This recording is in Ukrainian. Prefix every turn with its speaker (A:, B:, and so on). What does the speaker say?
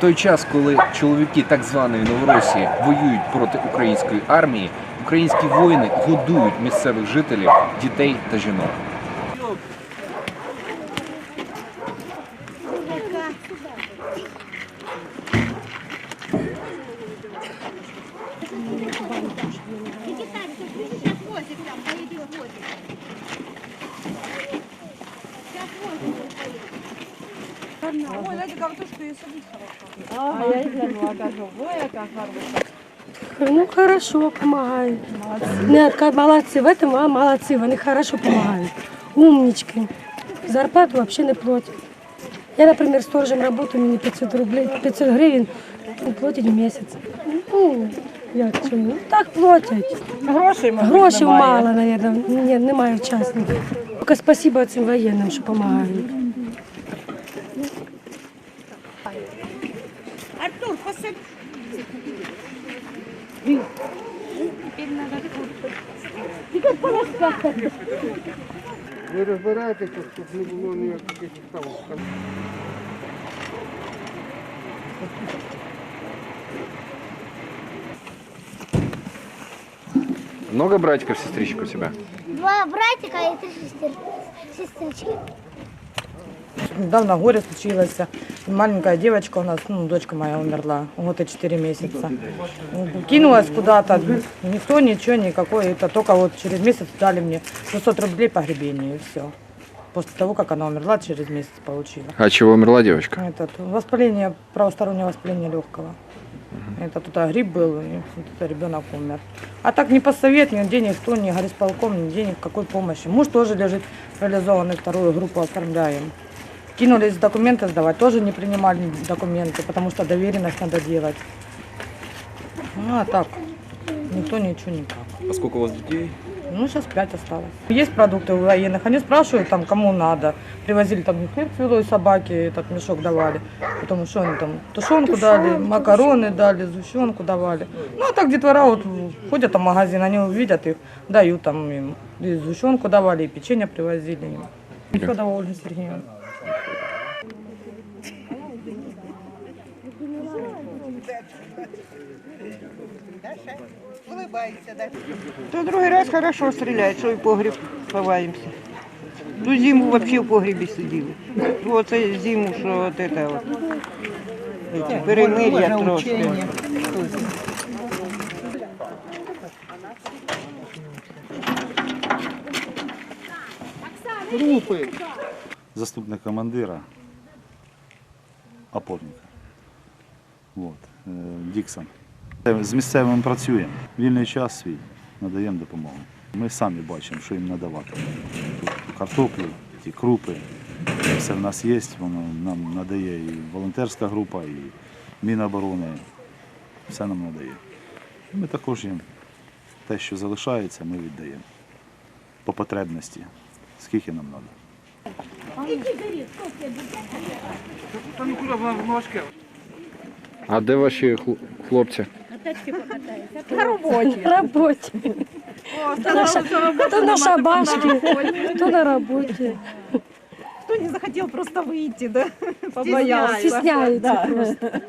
A: Той час, коли чоловіки так званої Новоросії воюють проти української армії, українські воїни годують місцевих жителів, дітей та жінок.
B: Возит там, поедет возит. Сейчас
C: Ой, Надя картошку и садить хорошо.
D: А я не глянула, кажу, ой, яка хороша.
E: Ну, хорошо, помогают. Нет, как молодцы, в этом а, молодцы, они хорошо помогают. Умнички. Зарплату вообще не платят. Я, например, сторожем работаю, мне 500 рублей, 500 гривен ну, платять в месяц. Ну, як що, ну, так платять.
D: Грошей, мабуть,
E: Грошей
D: немає.
E: мало, наверное, ні, немає учасників. Тільки спасибо цим воєнним, що допомагають.
B: Артур, посадь.
F: Ви розбираєтеся, щоб не було ніяких ставок.
A: Много братиков, сестричек у тебя?
B: Два братика и три сестер... сестрички.
D: Недавно горе случилось. Маленькая девочка у нас, ну, дочка моя умерла, год и четыре месяца. Кинулась куда-то, никто ничего, никакой. Это только вот через месяц дали мне 600 рублей погребение и все. После того, как она умерла, через месяц получила.
A: А чего умерла девочка?
D: Этот, воспаление, правостороннее воспаление легкого. Это тут грипп был, и вот ребенок умер. А так не посовет, ни денег кто, ни горисполком, ни денег, какой помощи. Муж тоже лежит парализованный, вторую группу оформляем. Кинулись документы сдавать, тоже не принимали документы, потому что доверенность надо делать. Ну а так, никто ничего никак.
A: А сколько у вас детей?
D: Ну, сейчас пять осталось. Есть продукты у военных, они спрашивают там, кому надо. Привозили там хлеб свелой собаки, этот мешок давали. Потом что они там, тушенку дали, макароны дали, сгущенку давали. Ну, а так детвора вот ходят там в магазин, они увидят их, дают там им. И сгущенку давали, и печенье привозили им. Федова Ольга Сергеевна.
C: Улыбайся, да. То другий раз хорошо стріляють, що і в погріб ховаємося. Ту зиму взагалі в погрібі сиділи. Оце зиму, що от це от. Перемир'я трошки.
F: Групи.
G: Заступник командира, опорника. От, е, Діксон. З місцевими працюємо. Вільний час свій надаємо допомогу. Ми самі бачимо, що їм надавати. Тут картоплю, ті крупи. Все в нас є, воно нам надає і волонтерська група, і Міноборони. Все нам надає. Ми також їм те, що залишається, ми віддаємо. По потребності, скільки нам треба.
A: А де ваші хл- хлопці?
E: На работе. Кто на, ша- кто на шабашке, кто на работе.
C: Хто не захотів просто вийти, да?
E: Стесняются просто.